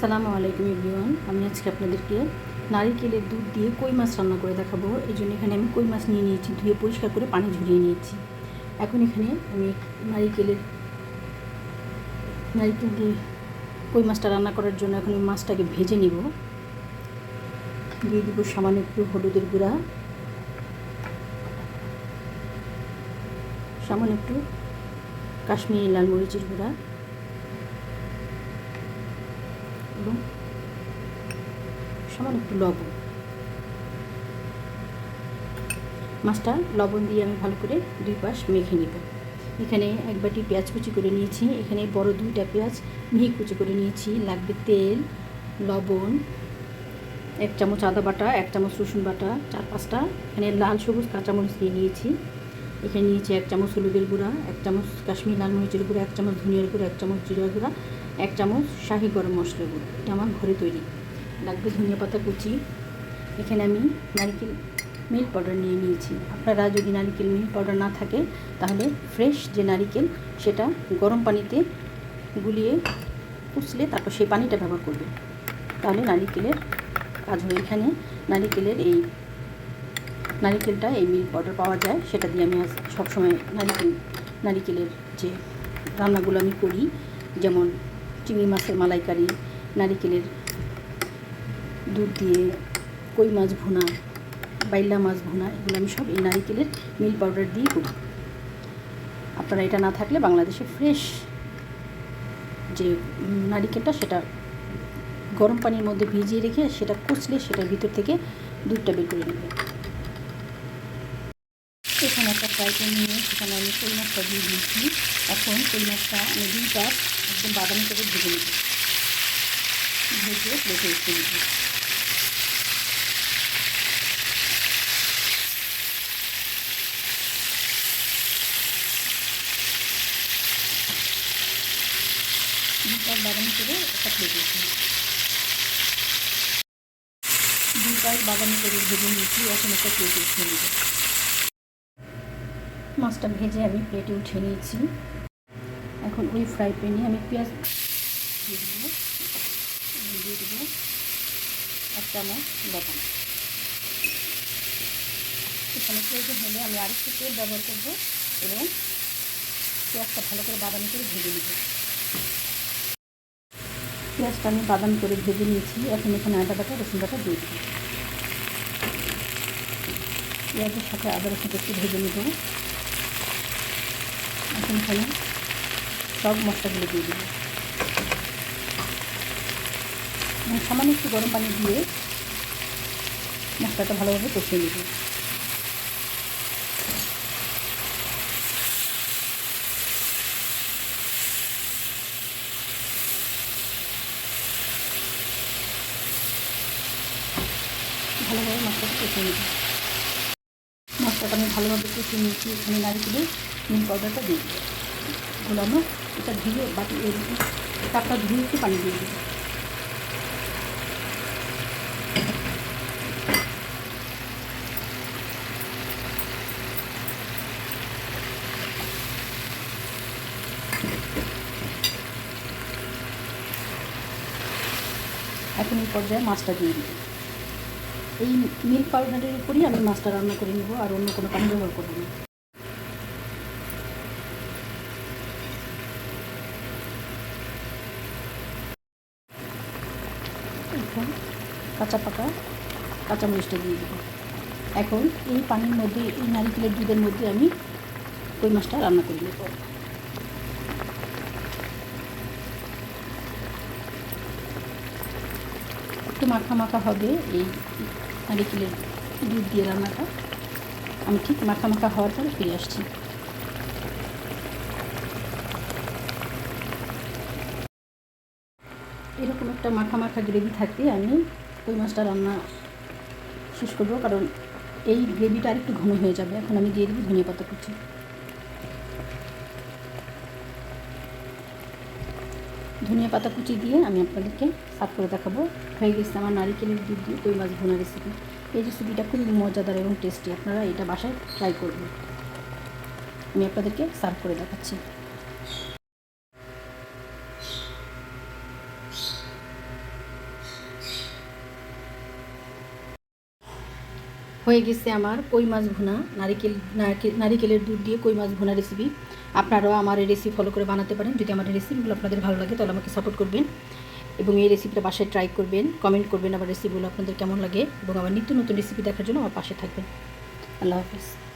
আসসালামু আলাইকুম এভরিওয়ান, আমি আজকে আপনাদেরকে নারিকেলের দুধ দিয়ে কই মাছ রান্না করে দেখাবো। এই জন্য এখানে আমি কই মাছ নিয়ে নিয়েছি, ধুয়ে পরিষ্কার করে পানি ঝরিয়ে নিয়েছি। এখন এখানে আমি নারিকেলের নারিকেল দিয়ে কই মাছটা রান্না করার জন্য এখন আমি মাছটাকে ভেজে নিব। দিয়ে দিব সামান্য একটু হলুদের গুঁড়া। সামান্য একটু কাশ্মীরি লাল মরিচের গুঁড়া এবং সামান্য একটু লবণ। মাছটা লবণ দিয়ে আমি ভালো করে দুই পাশ মেখে নেব। এখানে এক বাটি পেঁয়াজ কুচি করে নিয়েছি। এখানে বড় দুইটা পেঁয়াজ মিহি কুচি করে নিয়েছি। লাগবে তেল, লবণ, এক চামচ আদা বাটা, এক চামচ রসুন বাটা, চার পাঁচটা। এখানে লাল সবুজ কাঁচামরিচ দিয়ে নিয়েছি। এখানে নিয়েছি এক চামচ হলুদের গুঁড়া, এক চামচ কাশ্মীর লাল মরিচের গুঁড়া, এক চামচ ধনিয়ার গুঁড়া, এক চামচ জিরা গুঁড়া, এক চামচ শাহি গরম মশলা গুঁড়ো। এটা আমার ঘরে তৈরি। লাগবে ধনিয়া পাতা কুচি। এখানে আমি নারিকেল মিল্ক পাউডার নিয়ে নিয়েছি। আপনারা যদি নারিকেল মিল্ক পাউডার না থাকে, তাহলে ফ্রেশ যে নারিকেল, সেটা গরম পানিতে গুলিয়ে কুচলে তারপর সেই পানিটা ব্যবহার করবে। তাহলে নারিকেলের কাজ হবে। এখানে নারিকেলের এই নারিকেলটা এই মিল্ক পাউডার পাওয়া যায়। সেটা দিয়ে আমি সবসময় নারিকেল, নারিকেলের যে রান্নাগুলো আমি করি, যেমন চিংড়ি মাছের মালাইকারি, নারিকেলের দুধ দিয়ে, কই মাছ ভুনা, বাইলা মাছ ভুনা, এগুলো আমি সব এই নারিকেলের মিল্ক পাউডার দিয়ে করি আপনারা এটা না থাকলে বাংলাদেশে ফ্রেশ যে নারিকেলটা, সেটা গরম পানির মধ্যে ভিজিয়ে রেখে সেটা কুচলে সেটার ভিতর থেকে দুধটা বের করে নেবে এখানে একটা ফ্রাই প্যান নিয়ে সেখানে আমি কই মাছটা দিয়ে দিয়েছি। এখন কই মাছটা আমি দুই একদম বাদামি করে ভেজে নেব। ভেজে প্লেটে উঠে নেব। দুই পাশ বাদামি করে একটা উঠে দুই পাশ বাদামি করে ভেজে নিয়েছি, এখন একটা প্লেটে উঠে নেব। মাছটা ভেজে আমি প্লেটে উঠে নিয়েছি। এখন ওই ফ্রাই প্যানে আমি পেঁয়াজ দিয়ে দেবো। দিয়ে দেবো এক চামচ লবণ এখানে হলে আমি আরেকটু তেল ব্যবহার করব এবং পেঁয়াজটা ভালো করে বাদামি করে ভেজে নেব। পেঁয়াজটা আমি বাদাম করে ভেজে নিয়েছি। এখন এখানে আদা বাটা, রসুন বাটা দিয়ে দিই পেঁয়াজের সাথে আদা, রসুন একটু ভেজে নেব। এখন এখানে সব মশলাগুলো দিয়ে দেবো সামান্য একটু গরম পানি দিয়ে মশলাটা ভালোভাবে কষিয়ে নেব। ভালোভাবে মশলাটা কষিয়ে নেব। মশলাটা আমি ভালোভাবে কষিয়ে নিয়েছি, এখানে নারিকেলের নুন পাউডারটা দিয়ে দেবো। গুলানো এটা ধুয়ে বাটি কাপটা ধুয়ে একটু পানি দিয়ে দেবো। এখন এই পর্যায়ে মাছটা দিয়ে দিব। এই মিল্ক পাউডারের উপরই আমি মাছটা রান্না করে নেব আর অন্য কোনো পানি ব্যবহার করব না। কাঁচা পাকা কাঁচামরিচটা দিয়ে দেবো। এখন এই পানির মধ্যে, এই নারিকেলের দুধের মধ্যে আমি কই মাছটা রান্না করে নেব। একটু মাখা মাখা হবে এই নারিকেলের দুধ দিয়ে রান্নাটা। আমি ঠিক মাখা মাখা হওয়ার পরে ফিরে আসছি। এরকম একটা মাখা মাখা গ্রেভি থাকতে আমি ওই মাছটা রান্না শেষ করব, কারণ এই গ্রেভিটা আরেকটু ঘন হয়ে যাবে। এখন আমি দিয়ে দিই ধনিয়া পাতা কুচি। ধনিয়া পাতা কুচি দিয়ে আমি আপনাদেরকে সার্ভ করে দেখাবো। হয়ে গেছে আমার নারিকেলের দুধ দিয়ে কই মাছ ভুনা রেসিপি এই রেসিপিটা খুবই মজাদার এবং টেস্টি আপনারা এটা বাসায় ট্রাই করবেন। আমি আপনাদেরকে সার্ভ করে দেখাচ্ছি। হয়ে গেছে আমার কই মাছ ভুনা, নারিকেল নারিকেলের দুধ দিয়ে কই মাছ ভুনা রেসিপি আপনারাও আমার এই রেসিপি ফলো করে বানাতে পারেন। যদি আমার রেসিপিগুলো আপনাদের ভালো লাগে, তাহলে আমাকে সাপোর্ট করবেন। এবং এই রেসিপিটা বাসায় ট্রাই করবেন কমেন্ট করবেন আমার রেসিপিগুলো আপনাদের কেমন লাগে, এবং আমার নিত্য নতুন রেসিপি দেখার জন্য আমার পাশে থাকবেন। আল্লাহ হাফিজ।